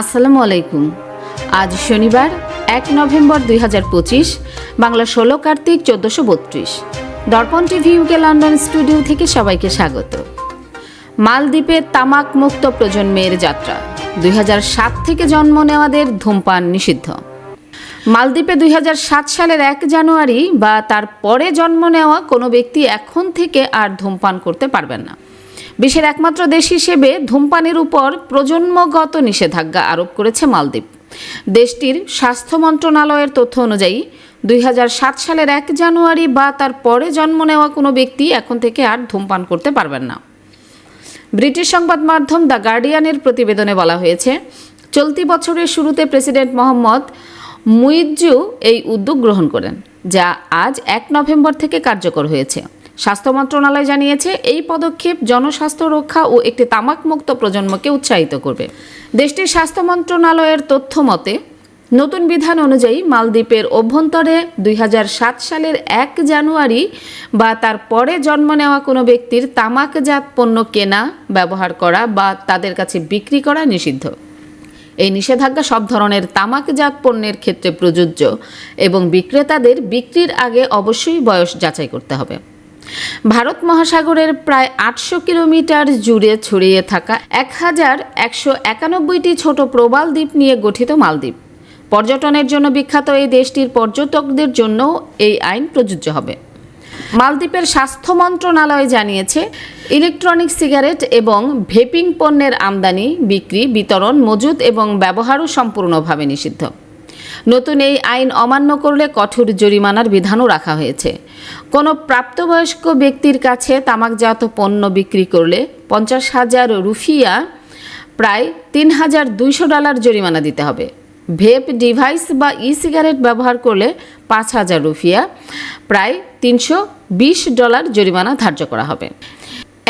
আসসালামু আলাইকুম। আজ শনিবার, এক নভেম্বর দুই হাজার পঁচিশ, বাংলা ষোলো কার্তিক চোদ্দোশো বত্রিশ। দর্পণ টিভি ইউকে লন্ডন স্টুডিও থেকে সবাইকে স্বাগত। মালদ্বীপের তামাক মুক্ত প্রজন্মের যাত্রা, দুই সাত থেকে জন্ম নেওয়াদের ধূমপান নিষিদ্ধ। মালদ্বীপে দুই হাজার সাত সালের এক জানুয়ারি বা তার পরে জন্ম নেওয়া কোনো ব্যক্তি এখন থেকে আর ধূমপান করতে পারবেন না। বিশ্বের একমাত্র দেশ হিসেবে ধূমপানের উপর প্রজন্মগত নিষেধাজ্ঞা আরোপ করেছে মালদ্বীপ। দেশটির স্বাস্থ্য মন্ত্রণালয়ের তথ্য অনুযায়ী, দুই হাজার সাত সালের এক জানুয়ারি বা তার পরে জন্ম নেওয়া কোনো ব্যক্তি এখন থেকে আর ধূমপান করতে পারবেন না। ব্রিটিশ সংবাদ মাধ্যম দ্য গার্ডিয়ানের প্রতিবেদনে বলা হয়েছে, চলতি বছরের শুরুতে প্রেসিডেন্ট মোহাম্মদ মুইজ্জু এই উদ্যোগ গ্রহণ করেন, যা আজ এক নভেম্বর থেকে কার্যকর হয়েছে। স্বাস্থ্য মন্ত্রণালয় জানিয়েছে, এই পদক্ষেপ জনস্বাস্থ্য রক্ষা ও একটি তামাকমুক্ত প্রজন্মকে উৎসাহিত করবে। দেশটির স্বাস্থ্য মন্ত্রণালয়ের তথ্য মতে, নতুন বিধান অনুযায়ী মালদ্বীপের অভ্যন্তরে দুই হাজার সাত সালের এক জানুয়ারি বা তার পরে জন্ম নেওয়া কোনো ব্যক্তির তামাকজাত পণ্য কেনা, ব্যবহার করা বা তাদের কাছে বিক্রি করা নিষিদ্ধ। এই নিষেধাজ্ঞা সব ধরনের তামাকজাত পণ্যের ক্ষেত্রে প্রযোজ্য এবং বিক্রেতাদের বিক্রির আগে অবশ্যই বয়স যাচাই করতে হবে। ভারত মহাসাগরের প্রায় আটশো কিলোমিটার জুড়ে ছড়িয়ে থাকা এক হাজার একশো একানব্বইটি ছোট প্রবাল দ্বীপ নিয়ে গঠিত মালদ্বীপ। পর্যটনের জন্য বিখ্যাত এই দেশটির পর্যটকদের জন্য এই আইন প্রযোজ্য হবে। মালদ্বীপের স্বাস্থ্য মন্ত্রণালয় জানিয়েছে, ইলেকট্রনিক সিগারেট এবং ভেপিং পণ্যের আমদানি, বিক্রি, বিতরণ মজুত এবং ব্যবহারও সম্পূর্ণভাবে নিষিদ্ধ। নতুন এই আইন অমান্য করলে কঠোর জরিমানার বিধানও রাখা হয়েছে। কোনো প্রাপ্তবয়স্ক ব্যক্তির কাছে তামাকজাত পণ্য বিক্রি করলে পঞ্চাশ হাজার রুফিয়া, প্রায় তিন হাজার দুইশো ডলার জরিমানা দিতে হবে। ভেপ ডিভাইস বা ই সিগারেট ব্যবহার করলে পাঁচ হাজার রুফিয়া, প্রায় তিনশো বিশ ডলার জরিমানা ধার্য করা হবে।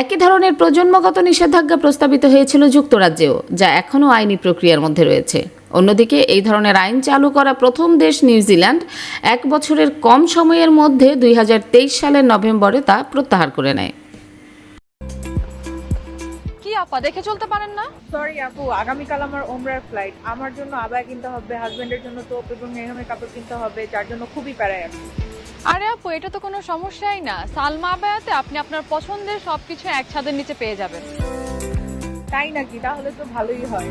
একই ধরনের প্রজন্মগত নিষেধাজ্ঞা প্রস্তাবিত হয়েছিল যুক্তরাজ্যেও, যা এখনও আইনি প্রক্রিয়ার মধ্যে রয়েছে। অন্যদিকে এই ধরনের আইন চালু করা প্রথম দেশ নিউজিল্যান্ড এক বছরের কম সময়ের মধ্যে দুই হাজার তেইশ সালের নভেম্বরে তা প্রত্যাহার করে নেয়। কি আপা দেখে চলতে পারেন না? সরি আপু আগামীকাল আমার ওমরার ফ্লাইট আমার জন্য আবায় কিনতে হবে হাজবেন্ডের জন্য তোপ এবং মেহমের কাপড় কিনতে হবে যার জন্য খুবই প্যারায় আছি আরে আপু এটা তো কোনো সমস্যাই না। সালমা আবায়াতে আপনি আপনার পছন্দের সবকিছু এক ছাদের নিচে পেয়ে যাবেন। তাই নাকি? তাহলে তো ভালোই হয়।